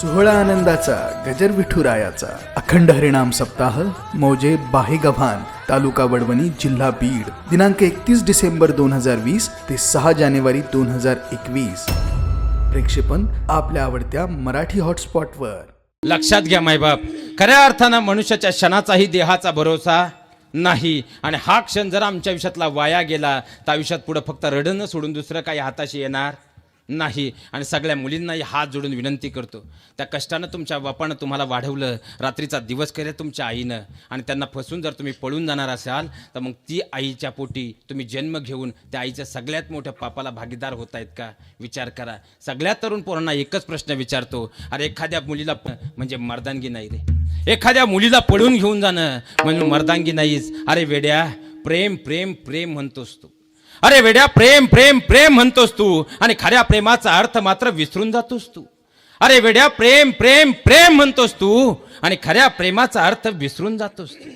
सोहळा आनंदाचा गजर विठुरायाचा अखंड हरिणाम सप्ताह मौजे बाहेगव्हाण तालुका वडवणी जिल्हा बीड दिनांक एकतीस डिसेंबर दोन हजार वीस ते सहा जानेवारी दोन हजार एकवीस. प्रेक्षेपण आपल्या आवडत्या मराठी हॉटस्पॉटवर. लक्षात घ्या मायबाप खऱ्या अर्थानं मनुष्याच्या क्षणाचाही देहाचा भरोसा नाही. आणि हा क्षण जर आमच्या आयुष्यातला वाया गेला तर आयुष्यात पुढं फक्त रडणं सोडून दुसरं काही हाताशी येणार नाही. आणि सगळ्या मुलींनाही हात जोडून विनंती करतो. त्या कष्टानं तुमच्या बापानं तुम्हाला वाढवलं. रात्रीचा दिवस केला तुमच्या आईनं. आणि त्यांना फसून जर तुम्ही पळून जाणार असाल तर मग ती आईच्या पोटी तुम्ही जन्म घेऊन त्या आईच्या सगळ्यात मोठ्या पापाला भागीदार होत आहेत का? विचार करा. सगळ्या तरुण पोरांना एकच प्रश्न विचारतो. अरे एखाद्या मुलीला प- म्हणजे मर्दानगी नाही रे. एखाद्या मुलीला पळून घेऊन जाणं म्हणजे मर्दांगी नाहीच. अरे वेड्या प्रेम प्रेम प्रेम म्हणतोस तू. अरे वेड्या प्रेम प्रेम प्रेम म्हणतोस तू. आणि खऱ्या प्रेमाचा अर्थ मात्र विसरून जातोस तू. अरे वेड्या प्रेम प्रेम प्रेम म्हणतोस तू. आणि खऱ्या प्रेमाचा अर्थ विसरून जातोस तू.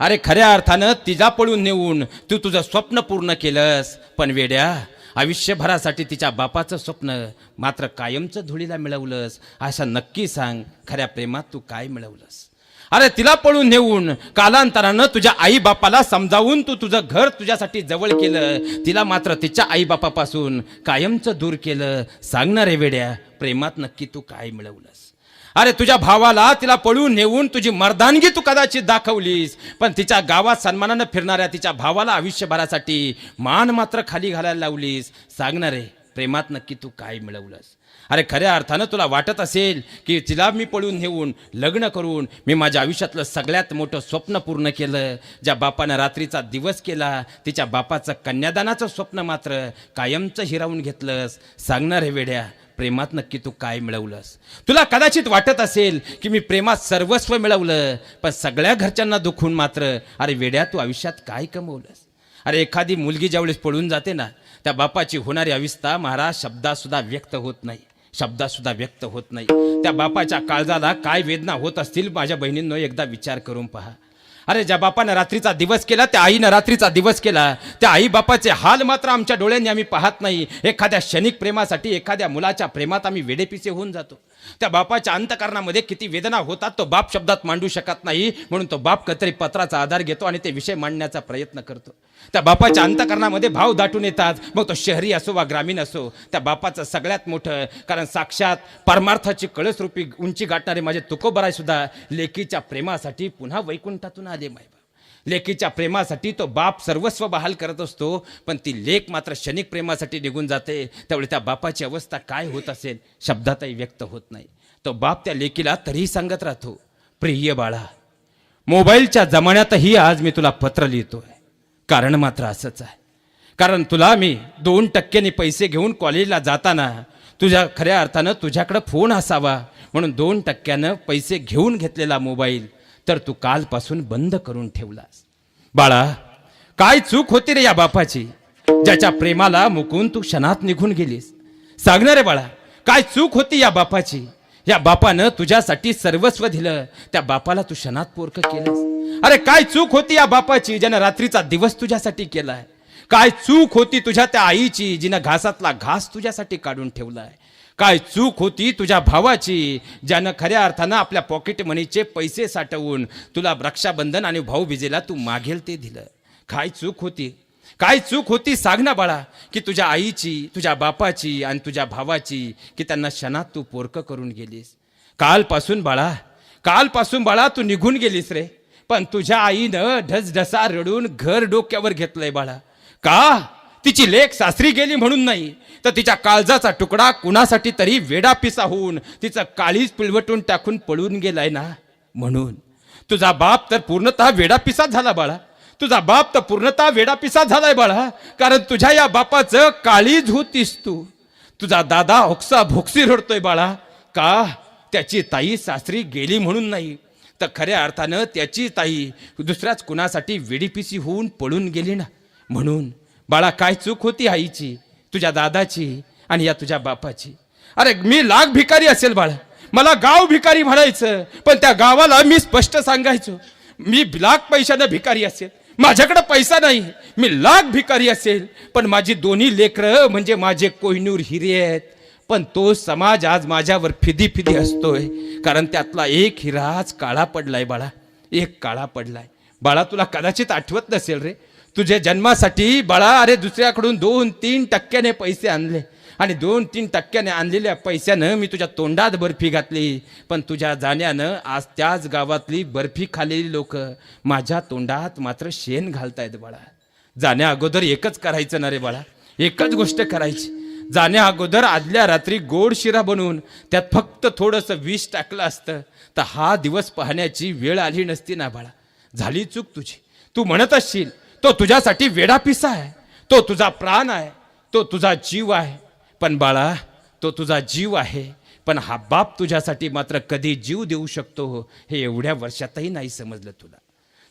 अरे खऱ्या अर्थानं तिला पळून नेऊन तू तुझं स्वप्न पूर्ण केलंस. पण वेड्या आयुष्यभरासाठी तिच्या बापाचं स्वप्न मात्र कायमचं धुळीला मिळवलंस. अशा नक्की सांग खऱ्या प्रेमात तू काय मिळवलंस? अरे तिला पळून नेऊन कालांतरानं तुझ्या आई बापाला समजावून तू तुझं घर तुझ्यासाठी जवळ केलं. तिला मात्र तिच्या आई बापापासून कायमचं दूर केलं. सांगणार रे वेड्या प्रेमात नक्की तू काय मिळवलंस? अरे तुझ्या भावाला तिला पळून नेऊन तुझी मर्दानगी तू कदाचित दाखवलीस. पण तिच्या गावात सन्मानानं फिरणाऱ्या तिच्या भावाला आयुष्यभरासाठी मान मात्र खाली घालायला लावलीस. सांगणार रे प्रेमात नक्की तू काय मिळवलंस? अरे खऱ्या अर्थानं तुला वाटत असेल की तिला मी पळून नेऊन लग्न करून मी माझ्या आयुष्यातलं सगळ्यात मोठं स्वप्न पूर्ण केलं ज्या बापानं रात्रीचा दिवस केला तिच्या बापाचं कन्यादानाचं स्वप्न मात्र कायमचं हिरावून घेतलंस. सांगणार हे वेड्या प्रेमात नक्की तू काय मिळवलंस? तुला कदाचित वाटत असेल की मी प्रेमात सर्वस्व मिळवलं पण सगळ्या घरच्यांना दुखून मात्र अरे वेड्या तू आयुष्यात काय कमवलंस? अरे एखादी मुलगी ज्यावेळेस पळून जाते ना त्या बापाची होणारी अविस्था महाराज शब्दासुद्धा व्यक्त होत नाही. शब्दासुद्धा व्यक्त होत नाही. त्या बापाच्या काळजाला काय वेदना होत असतील माझ्या बहिणींनो एकदा विचार करून पहा. अरे ज्या बापानं रात्रीचा दिवस केला त्या आईनं रात्रीचा दिवस केला. त्या आई बापाचे हाल मात्र आमच्या डोळ्यांनी आम्ही पाहत नाही. एखाद्या क्षणिक प्रेमासाठी एखाद्या मुलाच्या प्रेमात आम्ही वेडेपिसे होऊन जातो. त्या बापाच्या अंतकरणामध्ये किती वेदना होतात तो बाप शब्दात मांडू शकत नाही. म्हणून तो बाप कतरी पत्राचा आधार घेतो आणि ते विषय मांडण्याचा प्रयत्न करतो. त्या बापाच्या अंतकरणामध्ये भाव दाटून येतात. मग तो शहरी असो वा ग्रामीण असो त्या बापाचं सगळ्यात मोठं कारण साक्षात परमार्थाची कळसरूपी उंची गाठणारे माझे तुकोबराय सुद्धा लेकीच्या प्रेमासाठी पुन्हा वैकुंठातून आले. मायबा लेकीच्या प्रेमासाठी तो बाप सर्वस्व बहाल करत असतो पण ती लेक मात्र क्षणिक प्रेमासाठी निघून जाते. त्यावेळी त्या बापाची अवस्था काय होत असेल शब्दातही व्यक्त होत नाही. तो बाप त्या लेकीला तरीही सांगत राहतो प्रिय बाळा मोबाईलच्या जमान्यातही आज मी तुला पत्र लिहितोय. कारण मात्र असंच आहे. कारण तुला मी दोन टक्क्यांनी पैसे घेऊन कॉलेजला जाताना तुझ्या खऱ्या अर्थानं तुझ्याकडं फोन असावा म्हणून दोन टक्क्यानं पैसे घेऊन घेतलेला मोबाईल तर तू कालपासून बंद करून ठेवलास. बाळा काय चूक होती रे या बापाची? ज्याच्या प्रेमाला मुकून तू क्षणात निघून गेलीस. सांगणार रे बाळा काय चूक होती या बापाची? या बापानं तुझ्यासाठी सर्वस्व दिलं त्या बापाला तू क्षणात पोरक केलंस. अरे काय चूक होती या बापाची ज्यानं रात्रीचा दिवस तुझ्यासाठी केलाय? काय चूक होती तुझ्या त्या आईची जिनं घासातला घास तुझ्यासाठी काढून ठेवलाय? काय चूक होती तुझ्या भावाची? ज्यानं खऱ्या अर्थानं आपल्या पॉकेट मनीचे पैसे साठवून तुला रक्षाबंधन आणि भाऊबीजेला तू मागेल ते दिलं. काय चूक होती? काय चूक होती सांग ना बाळा की तुझ्या आईची तुझ्या बापाची आणि तुझ्या भावाची की त्यांना क्षणात तू पोरकं करून गेलीस. कालपासून बाळा कालपासून बाळा तू निघून गेलीस रे. पण तुझ्या आईनं ढसढसा रडून घर डोक्यावर घेतलंय बाळा. का? तिची लेख सासरी गेली म्हणून नाही तर तिच्या काळजाचा तुकडा कुणासाठी तरी वेडापिसा होऊन तिचं काळीज पिलवटून टाकून पळून गेलाय ना म्हणून. तुझा बाप तर पूर्णतः वेडापिसाच झाला बाळा. तुझा बाप तर पूर्णतः वेडापिसा झालाय बाळा कारण तुझ्या या बापाचं काळीज होतीस तू. तुझा दादा ओक्सा भोक्सी रडतोय बाळा. का? त्याची ताई सासरी गेली म्हणून नाही. तर खऱ्या अर्थानं त्याची ताई दुसऱ्याच कुणासाठी वेडीपिसी होऊन पळून गेली ना म्हणून. बाळा काय चूक होती आईची? तुझ्या दादाची आणि या तुझ्या बापाची? अरे मी लाख भिकारी असेल बाळा. मला गाव भिकारी म्हणायचं पण त्या गावाला मी स्पष्ट सांगायचो. मी लाख पैशानं भिकारी असेल. माझ्याकडे पैसा नाही. मी लाख भिकारी असेल. पण माझी दोन्ही लेकरं म्हणजे माझे कोहिनूर हिरे आहेत. पण तो समाज आज माझ्यावर फिदी फिदी असतोय. कारण त्यातला एक हिरा आज काळा पडलाय बाळा. एक काळा पडलाय. बाळा तुला कदाचित आठवत नसेल रे. तुझ्या जन्मासाठी बाळा अरे दुसऱ्याकडून दोन तीन टक्क्याने पैसे आणले. आणि दोन तीन टक्क्याने आणलेल्या पैशानं मी तुझ्या तोंडात बर्फी घातली. पण तुझ्या जाण्यानं आज त्याच गावातली बर्फी खालेली लोक माझ्या तोंडात मात्र शेण घालतायत बाळा. जाण्या अगोदर एकच करायचं ना रे बाळा. एकच गोष्ट करायची. जाण्या अगोदर आदल्या रात्री गोड शिरा बनवून त्यात फक्त थोडंसं विष टाकलं असतं. तर हा दिवस पाहण्याची वेळ आली नसती ना बाळा. झाली चूक तुझी. तू म्हणत असशील तो तुझ्यासाठी वेडा पिसा आहे. तो तुझा प्राण आहे. तो तुझा जीव आहे. पण बाळा तो तुझा जीव आहे. पण हा बाप तुझ्यासाठी मात्र कधी जीव देऊ शकतो हे एवढ्या वर्षातही नाही समजलं तुला.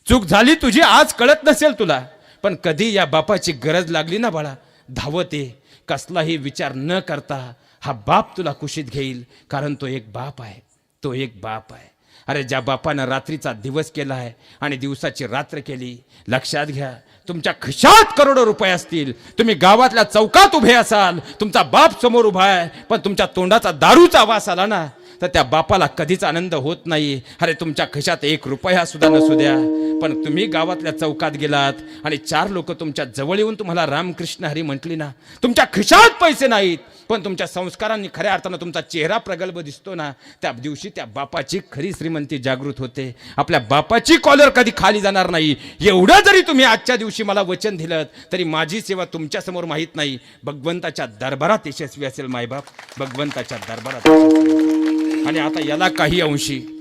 चूक झाली तुझी आज कळत नसेल तुला. पण कधी या बापाची गरज लागली ना बाळा धावत ये. कसलाही विचार न करता हा बाप तुला कुशीत घेईल कारण तो एक बाप आहे. तो एक बाप आहे. अरे ज्या बापानं रात्रीचा दिवस केला आहे आणि दिवसाची रात्र केली लक्षात घ्या तुमच्या खिशात करोडो रुपये असतील. तुम्ही गावातल्या चौकात उभे असाल तुमचा बाप समोर उभा आहे पण तुमच्या तोंडाचा दारूचा वास आला ना. तर त्या बापाला कधीच आनंद होत नाही. अरे तुमच्या खिशात एक रुपया सुद्धा नसू द्या. पण तुम्ही गावातल्या चौकात गेलात आणि चार लोक तुमच्या जवळ येऊन तुम्हाला रामकृष्ण हरी म्हटली ना तुमच्या खिशात पैसे नाहीत. पण तुमच्या संस्कारांनी खऱ्या अर्थानं तुमचा चेहरा प्रगल्भ दिसतो ना त्या दिवशी त्या बापाची खरी श्रीमंती जागृत होते. आपल्या बापाची कॉलर कधी खाली जाणार नाही. एवढं जरी तुम्ही आजच्या दिवशी मला वचन दिलं तरी माझी सेवा तुमच्यासमोर माहीत नाही. भगवंताच्या दरबारात यशस्वी असेल मायबाप. भगवंताच्या दरबारात यशस्वी. आणि आता याला काही अंशी.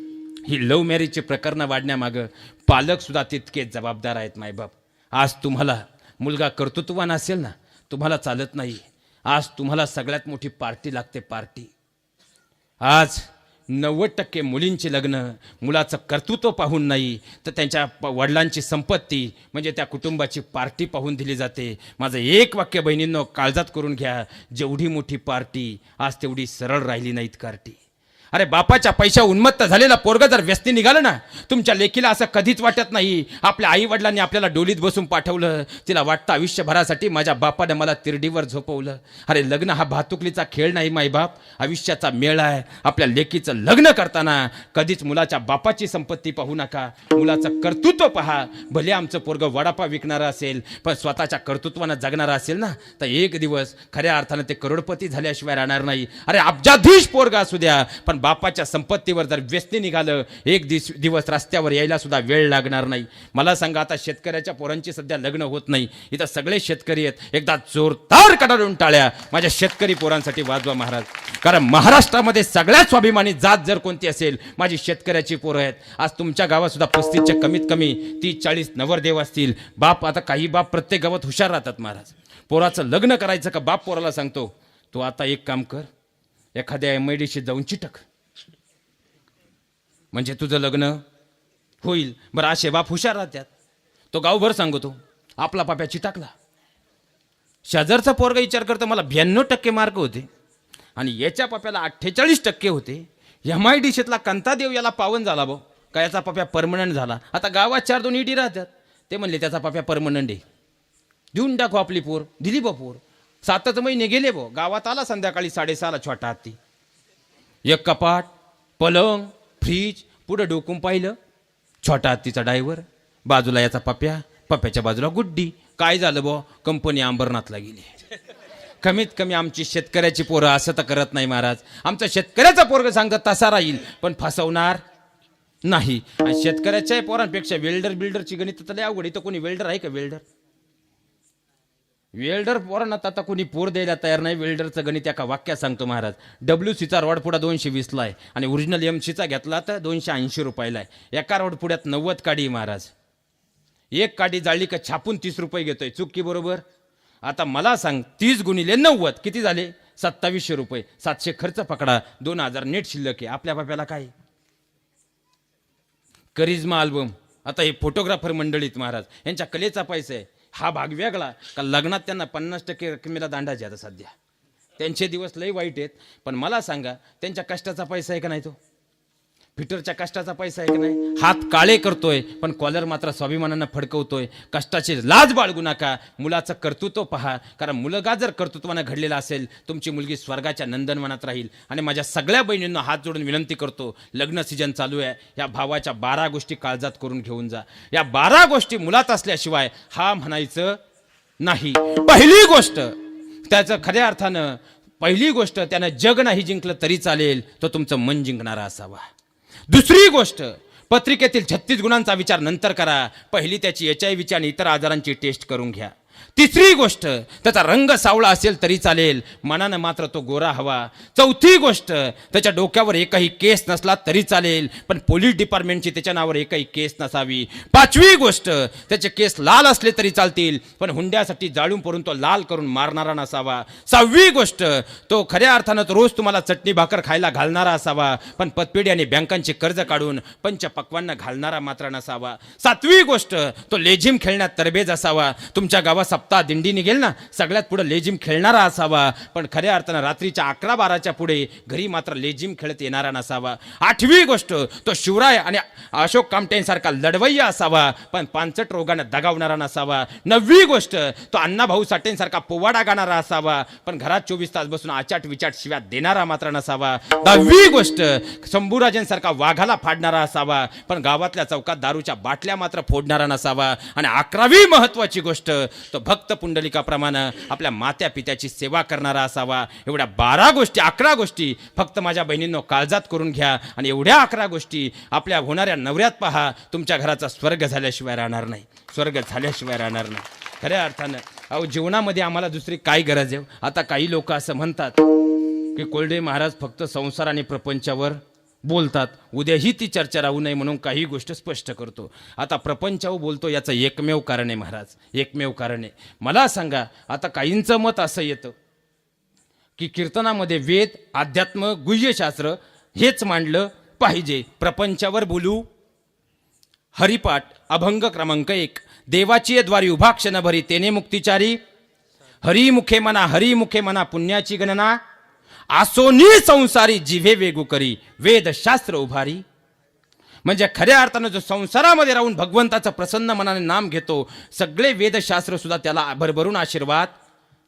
ही लव्ह मॅरेजची प्रकरणं वाढण्यामागं पालकसुद्धा तितके तितकेच जबाबदार आहेत मायबाप आज तुम्हाला मुलगा कर्तृत्ववान असेल ना तुम्हाला चालत नाही. आज तुम्हाला सगळ्यात मोठी पार्टी लागते पार्टी. आज नव्वद टक्के मुलींची लग्न मुलाचं कर्तृत्व पाहून नाही तर त्यांच्या प- वडिलांची संपत्ती म्हणजे त्या कुटुंबाची पार्टी पाहून दिली जाते. माझं एक वाक्य बहिणींनो काळजात करून घ्या जेवढी मोठी पार्टी आज तेवढी सरळ राहिली नाहीत कार्टी. अरे बापाच्या पैशा उन्मत्त झालेला पोरग जर व्यस्ती निघालं ना तुमच्या लेखीला असं कधीच वाटत नाही. आपल्या आई वडिलांनी आपल्याला डोलीत बसून पाठवलं. तिला वाटतं आयुष्यभरासाठी माझ्या बापाने मला तिरडीवर झोपवलं. अरे लग्न हा भातुकलीचा खेळ नाही माईबाप आयुष्याचा मेळ आहे. आपल्या लेकीचं लग्न करताना कधीच मुलाच्या बापाची संपत्ती पाहू नका. मुलाचं कर्तृत्व पहा. भले आमचं पोरग वडापा विकणारं असेल पण स्वतःच्या कर्तृत्वानं जगणारं असेल ना तर एक दिवस खऱ्या अर्थानं ते करोडपती झाल्याशिवाय राहणार नाही. अरे अब्जाधीश पोरगा असू द्या पण बापाच्या संपत्तीवर जर व्यस्ती निघालं एक दिस दिवस रस्त्यावर यायला सुद्धा वेळ लागणार नाही. मला सांगा आता शेतकऱ्याच्या पोरांची सध्या लग्न होत नाही. इथं सगळे शेतकरी आहेत. एकदा जोरदार कडाडून टाळ्या. माझ्या शेतकरी पोरांसाठी वाजवा महाराज. कारण महाराष्ट्रामध्ये सगळ्यात स्वाभिमानी जात जर कोणती असेल माझी शेतकऱ्याची पोरं आहेत. आज तुमच्या गावात सुद्धा पस्तीसच्या कमीत कमी तीस चाळीस नवरदेव असतील. बाप आता काही बाप प्रत्येक गावात हुशार राहतात महाराज. पोराचं लग्न करायचं का बाप पोराला सांगतो तू आता एक काम कर एखाद्या एम आय डीशी जाऊन चिटक. म्हणजे तुझं लग्न होईल. बरं असे बाप हुशार राहतात. तो गावभर सांगतो आपला पाप्या चिटाकला. शेजारचा पोरगा विचार करतो मला ब्याण्णव टक्के मार्क होते. आणि याच्या पाप्याला अठ्ठेचाळीस टक्के होते. एम आय डी शेतला कांतादेव याला पावन झाला भाऊ. का याचा पाप्या परमनंट झाला. आता गावात चार दोन इडी राहतात. ते म्हणले त्याचा पाप्या परमनंट आहे. देऊन टाकू आपली पोर दिली बा पोर. सातच महिने गेले बो गावात आला संध्याकाळी साडेसहाला छोटा हत्ती. एक कपाट पलंग फ्रीज पुढं डोकून पाहिलं. छोटा हत्तीचा डायव्हर बाजूला याचा पप्या पप्याच्या बाजूला गुड्डी. काय झालं बो कंपनी अंबरनाथला गेली. कमीत कमी आमची शेतकऱ्याची पोरं असं तर करत नाही महाराज. आमचा शेतकऱ्याचा पोरग सांगतात तसा राहील पण फसवणार नाही. आणि शेतकऱ्याच्या पोरांपेक्षा वेल्डर बिल्डरची गणित तर लय अवघड इथं कोणी वेल्डर आहे का वेल्डर? वेल्डर पोरांना तर आता कोणी पोर द्यायला तयार नाही. वेल्डरचं गणित एका वाक्यात सांगतो महाराज. डब्ल्यू सीचा रॉड पुढा दोनशे वीसला आहे आणि ओरिजिनल एम सीचा घेतला तर दोनशे ऐंशी रुपयाला आहे. एका रॉड पुढ्यात नव्वद काडी महाराज. एक काडी जाळली का छापून तीस रुपये घेतोय. चुकी बरोबर? आता मला सांग तीस गुणिले नव्वद किती झाले? सत्तावीसशे रुपये. सातशे खर्च पकडा. दोन हजार नेट शिल्लक आहे. आपल्या बाप्याला काय? करिज्मा अल्बम आता हे फोटोग्राफर मंडळीत महाराज. यांच्या कलेचा पैसा आहे. हा भाग वेगळा का लग्नात त्यांना पन्नास टक्के रकमेला दांडायचे आता सध्या. त्यांचे दिवस लई वाईट आहेत. पण मला सांगा त्यांच्या कष्टाचा पैसा आहे का नाही तो? फिटरच्या कष्टाचा पैसा आहे की नाही? हात काळे करतोय पण कॉलर मात्र स्वाभिमानानं फडकवतोय. कष्टाची लाज बाळगू नका. मुलाचं कर्तृत्व पहा. कारण मुलगा जर कर्तृत्वानं घडलेला असेल तुमची मुलगी स्वर्गाच्या नंदनवनात राहील. आणि माझ्या सगळ्या बहिणींना हात जोडून विनंती करतो लग्न सीजन चालू आहे. या भावाच्या बारा गोष्टी काळजात करून घेऊन जा. या बारा गोष्टी मुलात असल्याशिवाय हा म्हणायचं नाही. पहिली गोष्ट त्याचं खऱ्या अर्थानं पहिली गोष्ट त्यानं जग नाही जिंकलं तरी चालेल तो तुमचं मन जिंकणारा असावा. दुसरी गोष्ट पत्रिकेतील छत्तीस गुणांचा विचार नंतर करा. पहिली त्याची एच आय व्हीची आणि इतर आजारांची टेस्ट करून घ्या. तिसरी गोष्ट त्याचा रंग सावळा असेल तरी चालेल. मनानं मात्र तो गोरा हवा. चौथी गोष्ट त्याच्या डोक्यावर एकही केस नसला तरी चालेल. पण पोलीस डिपार्टमेंटची त्याच्या नावावर एकही केस नसावी. पाचवी गोष्ट त्याचे केस लाल असले तरी चालतील पण हुंड्यासाठी जाळून पडून तो लाल करून मारणारा नसावा. सहावी गोष्ट तो खऱ्या अर्थानं रोज तुम्हाला चटणी भाकर खायला घालणारा असावा पण पतपेढी आणि बँकांचे कर्ज काढून पंच पक्वांना घालणारा मात्र नसावा. सातवी गोष्ट तो लेझिम खेळण्यात तरबेज असावा. तुमच्या गावात सप्ताह दिंडी निघेल ना सगळ्यात पुढे लेझिम खेळणारा असावा. पण खऱ्या अर्थानं रात्रीच्या अकरा बाराच्या पुढे घरी मात्र लेझिम खेळत येणारा नसावा. आठवी गोष्ट तो शिवराय आणि अशोक कामटेंसारखा लढवय्या असावा पण पांचट रोगानं दगावणारा नसावा. नववी गोष्ट तो अण्णाभाऊ साठेंसारखा पोवाडा गाणारा असावा पण घरात चोवीस तास बसून आचाट विचाट शिव्यात देणारा मात्र नसावा. दहावी गोष्ट शंभूराजेंसारखा वाघाला फाडणारा असावा पण गावातल्या चौकात दारूच्या बाटल्या मात्र फोडणारा नसावा. आणि अकरावी महत्वाची गोष्ट तो भक्त पुंडलिकाप्रमाणे आपल्या मात्या पित्याची सेवा करणारा असावा. एवढ्या बारा गोष्टी अकरा गोष्टी फक्त माझ्या बहिणींनो काळजात करून घ्या आणि एवढ्या अकरा गोष्टी आपल्या होणाऱ्या नवऱ्यात पहा. तुमच्या घराचा स्वर्ग झाल्याशिवाय राहणार नाही. स्वर्ग झाल्याशिवाय राहणार नाही. खऱ्या अर्थानं अहो जीवनामध्ये आम्हाला दुसरी काय गरज आहे? आता काही लोक असं म्हणतात की कोल्डे महाराज फक्त संसार आणि प्रपंचावर बोलतात. उद्याही ती चर्चा राहू नये म्हणून काही गोष्ट स्पष्ट करतो. आता प्रपंचाऊ बोलतो याचं एकमेव कारण आहे महाराज. एकमेव कारण आहे. मला सांगा आता काहींचं मत असं येतं की कीर्तनामध्ये वेद अध्यात्म गुह्यशास्त्र हेच मांडलं पाहिजे. प्रपंचावर बोलू. हरिपाठ अभंग क्रमांक एक. देवाची द्वारी उभा क्षणभरी तेने मुक्तिचारी. हरिमुखे मना हरिमुखे मना पुण्याची गणना. आसोनी संसारी जिव्हे वेगू करी वेदशास्त्र उभारी. म्हणजे खऱ्या अर्थानं जो संसारामध्ये राहून भगवंताचं प्रसन्न मनाने नाम घेतो सगळे वेदशास्त्र सुद्धा त्याला भरभरून आशीर्वाद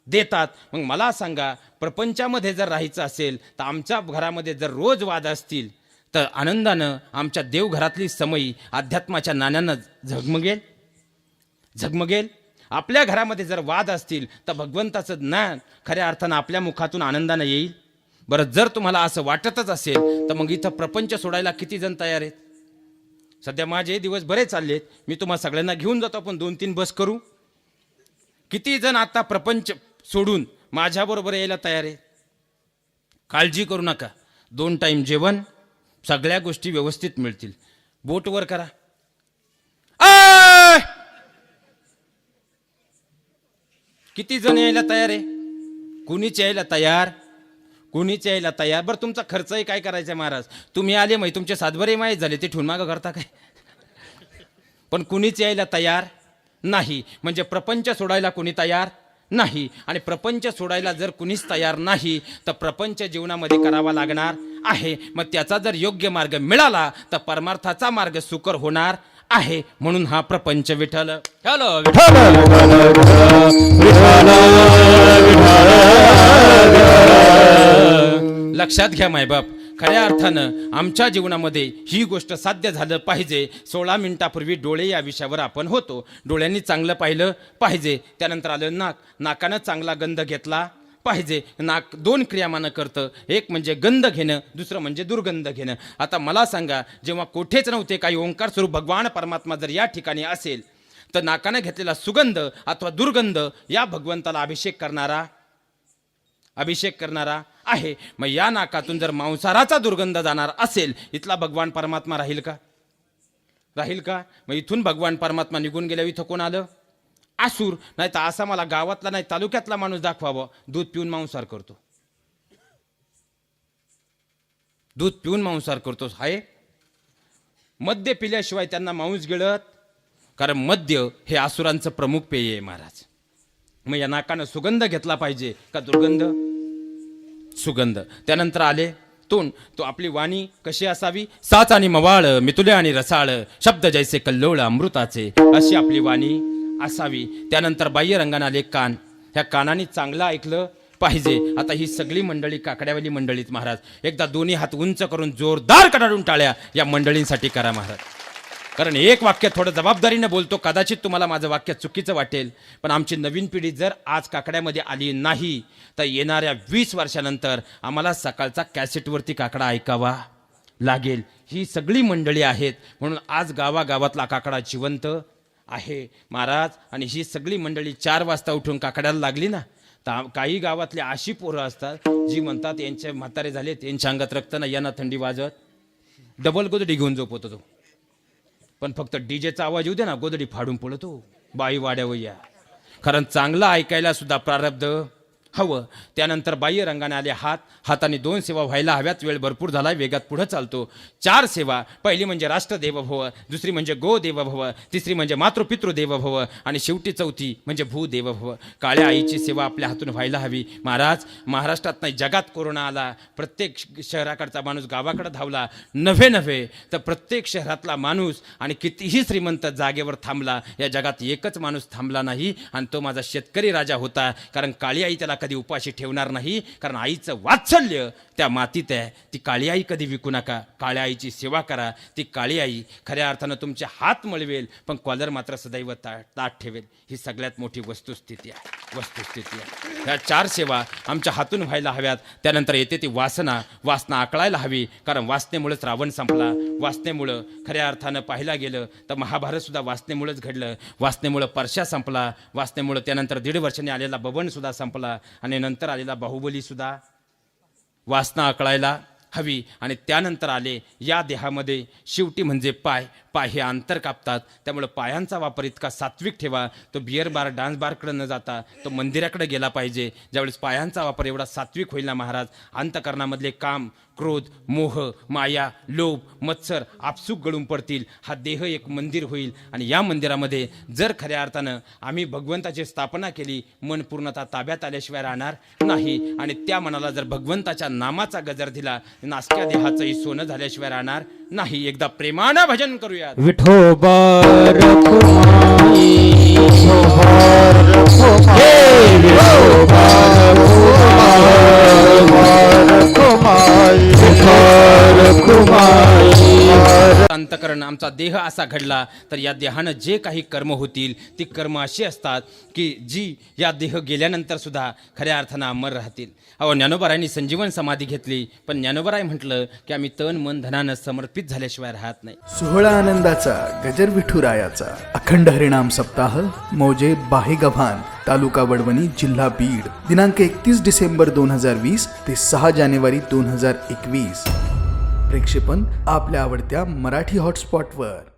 देतात. मग मला सांगा प्रपंचामध्ये जर राहायचं असेल तर आमच्या घरामध्ये जर रोज वाद असतील तर आनंदानं आमच्या देवघरातली समयी अध्यात्माच्या नाण्यानं झगमगेल? झगमगेल? आपल्या घरामध्ये जर वाद असतील तर भगवंताचं ज्ञान खऱ्या अर्थानं आपल्या मुखातून आनंदानं येईल? बरं जर तुम्हाला असं वाटतच असेल तर मग इथं प्रपंच सोडायला किती जण तयार आहेत? सध्या माझे दिवस बरे चाललेत मी तुम्हाला सगळ्यांना घेऊन जातो आपण दोन तीन बस करू. किती जण आता प्रपंच सोडून माझ्याबरोबर यायला तयार आहे काळजी करू नका. दोन टाईम जेवण सगळ्या गोष्टी व्यवस्थित मिळतील. बोटवर करा. किती जण यायला तयार आहे? कुणीच यायला तयार कुणीच यायला तयार बरं तुमचा खर्चही काय करायचा महाराज तुम्ही आले माहिती तुमचे सातभरे माहीत झाले ते ठेवून मागं करता काय पण कुणीच यायला तयार नाही म्हणजे प्रपंच सोडायला कुणी तयार नाही आणि प्रपंच सोडायला जर कुणीच तयार नाही तर प्रपंच जीवनामध्ये करावा लागणार आहे मग त्याचा जर योग्य मार्ग मिळाला तर परमार्थाचा मार्ग सुकर होणार आहे म्हणून हा प्रपंच विठ्ठल हॅलो लक्षात घ्या मायबाप खऱ्या अर्थानं आमच्या जीवनामध्ये ही गोष्ट साध्य झालं पाहिजे. सोळा मिनिटापूर्वी डोळे या विषयावर आपण होतो. डोळ्यांनी चांगलं पाहिलं पाहिजे. त्यानंतर आलं नाक. नाकानं चांगला गंध घेतला पाहिजे. नाक दोन क्रियामानं करतं. एक म्हणजे गंध घेणं दुसरं म्हणजे दुर्गंध घेणं. आता मला सांगा जेव्हा कोठेच नव्हते काही ओंकार स्वरूप भगवान परमात्मा जर या ठिकाणी असेल तर नाकानं घेतलेला सुगंध अथवा दुर्गंध या भगवंताला अभिषेक करणारा? अभिषेक करणारा? आहे. मग या नाकातून जर मांसाराचा दुर्गंध जाणार असेल इथला भगवान परमात्मा राहील का? राहील का? मग इथून भगवान परमात्मा निघून गेल्या इथं कोण आलं? आसूर. नाही तर असा मला गावातला नाही तालुक्यातला माणूस दाखवावं. दूध पिऊन मांसार करतो. दूध पिऊन मांसार करतो. आहे मद्य पिल्याशिवाय त्यांना मांस गिळत. कारण मद्य हे आसुरांचं प्रमुख पेय आहे महाराज. मग या नाकानं सुगंध घेतला पाहिजे का दुर्गंध? सुगंध. त्यानंतर आले तून तो आपली वाणी कशी असावी? साच आणि मवाळ मितुले आणि रसाळ शब्द जैसे कल्लोळ अमृताचे अशी आपली वाणी असावी. त्यानंतर बाह्य रंगाने आले कान. ह्या कानाने चांगलं ऐकलं पाहिजे. आता ही सगळी मंडळी काकड्यावाली मंडळीत महाराज. एकदा दोन्ही हात उंच करून जोरदार कडाडून टाळ्या या मंडळींसाठी करा महाराज. कारण एक वाक्य थोडं जबाबदारीनं बोलतो कदाचित तुम्हाला माझं वाक्य चुकीचं वाटेल पण आमची नवीन पिढी जर आज काकड्यामध्ये आली नाही तर येणाऱ्या वीस वर्षानंतर आम्हाला सकाळचा कॅसेटवरती काकडा ऐकावा लागेल. ही सगळी मंडळी आहेत म्हणून आज गावागावातला काकडा जिवंत आहे. महाराज आणि ही सगळी मंडळी चार वाजता उठून काकड्याला लागली ना तर काही गावातली अशी पोरं असतात जी म्हणतात यांचे म्हातारे झाले यांच्या अंगात रक्त ना यांना थंडी वाजत. डबल गोदडी घेऊन झोपवतो तो. पण फक्त डीजेचा आवाज येऊ दे ना गोदडी फाडून पळतो. बाई वाड्यावर या. कारण चांगलं ऐकायला सुद्धा प्रारब्ध हवं. त्यानंतर बाह्य रंगाने आले हात. हाताने दोन सेवा व्हायला हव्यात. वेळ भरपूर झाला वेगात पुढं चालतो. चार सेवा. पहिली म्हणजे राष्ट्रदेव भव दुसरी म्हणजे गो देव भव तिसरी म्हणजे मातृपितृ देव भव आणि शेवटी चौथी म्हणजे भूदेव भव काळ्या आईची सेवा आपल्या हातून व्हायला हवी. महाराज महाराष्ट्रात नाही जगात कोरोना आला. प्रत्येक शहराकडचा माणूस गावाकडे धावला. नव्हे नव्हे तर प्रत्येक शहरातला माणूस आणि कितीही श्रीमंत जागेवर थांबला या जगात एकच माणूस थांबला नाही. आणि तो माझा शेतकरी राजा होता. कारण काळी आई त्याला कधी उपाशी ठेवणार नाही कारण आईचं वात्सल्य त्या मातीत आहे. ती काळी आई कधी विकू नका. काळ्या आईची सेवा करा. ती काळी आई खऱ्या अर्थानं तुमचे हात मळवेल पण कॉलर मात्र सदैव ता ताट ठेवेल. ही सगळ्यात मोठी वस्तुस्थिती आहे. वस्तुस्थिती आहे. ह्या चार सेवा आमच्या हातून व्हायला हव्यात. त्यानंतर येते ती वासना. वासना आकळायला हवी कारण वासनेमुळेच रावण संपला. वासनेमुळं खऱ्या अर्थानं पाहिला गेलं तर महाभारत सुद्धा वासनेमुळेच घडलं. वासनेमुळं परशा संपला. वासनेमुळं त्यानंतर दीड वर्षांनी आलेला बबनसुद्धा संपला. आणि नंतर आलेला बाहुबली सुद्धा. वासना आकळायला हवी आणि त्यानंतर आले या देहामध्ये. शेवटी म्हणजे पाय. पाय हे अंतर कापतात. त्यामुळे पायांचा वापर इतका सात्विक ठेवा. तो बिअर बार डान्स बारकडे न जाता तो मंदिराकडे गेला पाहिजे. ज्यावेळेस पायांचा वापर एवढा सात्विक होईल ना महाराज अंतकरणामधले काम क्रोध मोह माया लोभ मत्सर आपसूक गळून पडतील. हा देह एक मंदिर होईल. आणि या मंदिरामध्ये जर खऱ्या अर्थानं आम्ही भगवंताची स्थापना केली मन पूर्णतः ताब्यात आल्याशिवाय राहणार नाही. आणि त्या मनाला जर भगवंताच्या नामाचा गजर दिला नासक्या देहाचंही सोनं झाल्याशिवाय राहणार नाही एकदा प्रेमानं भजन करूया विठोबा विठोबा रखुमाई अंतकरण आमचा देह असा घडला तर या देहानं जे काही कर्म होतील ती कर्म अशी असतात की जी या देह गेल्यानंतर सुद्धा खऱ्या अर्थानं अमर राहतील. अहो ज्ञानोबरायांनी संजीवन समाधी घेतली पण ज्ञानोबराय म्हटलं की आम्ही तन मन धनानं समर्पित झाल्याशिवाय राहत नाही. सोहळा आनंदाचा गजर विठुरायाचा अखंड हरिणाम सप्ताह मौजे बाहेगव्हाण तालुका वडवणी जिल्हा बीड दिनांक एकतीस डिसेंबर दोन हजार वीस ते सहा जानेवारी दोन हजार एकवीस. प्रेक्षेपण आपल्या आवडत्या मराठी हॉटस्पॉटवर.